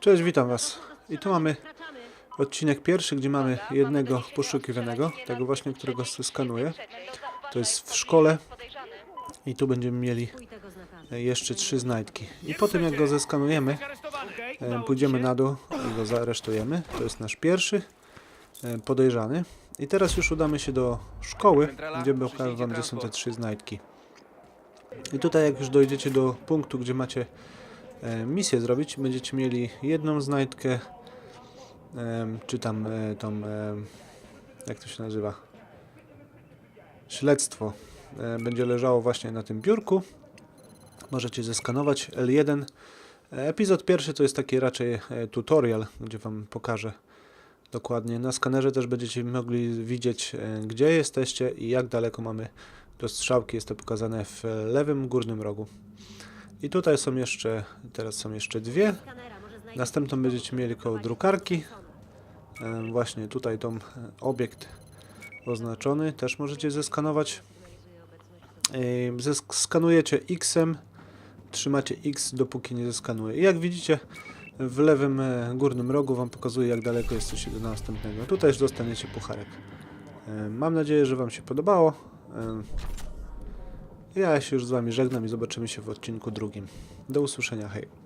Cześć, witam Was. I tu mamy odcinek pierwszy, gdzie mamy jednego poszukiwanego, tego właśnie, którego skanuję. To jest w szkole i tu będziemy mieli jeszcze trzy znajdki. I po tym jak go zeskanujemy, e, pójdziemy na dół i go zaaresztujemy. To jest nasz pierwszy e, podejrzany. I teraz już udamy się do szkoły, gdzie pokażę Wam, gdzie są te trzy znajdki. I tutaj jak już dojdziecie do punktu, gdzie macie e, misję zrobić, będziecie mieli jedną znajdkę, em, czy tam e, tą, jak to się nazywa, śledztwo e, będzie leżało właśnie na tym biurku. Możecie zeskanować L1. E, Epizod pierwszy to jest taki raczej e, tutorial, gdzie Wam pokażę dokładnie. Na skanerze też będziecie mogli widzieć, e, gdzie jesteście i jak daleko mamy do strzałki. Jest to pokazane w e, lewym górnym rogu. I tutaj są jeszcze, teraz są jeszcze dwie. Następną będziecie mieli koło drukarki. Właśnie tutaj tą e, obiekt oznaczony też możecie zeskanować. E, zesk- Skanujecie X-em, trzymacie X dopóki nie zeskanuje. I jak widzicie w lewym e, górnym rogu Wam pokazuje jak daleko jesteście do następnego. Tutaj już dostaniecie pucharek. Mam nadzieję, że Wam się podobało. Ja się już z Wami żegnam i zobaczymy się w odcinku drugim. Do usłyszenia, hej.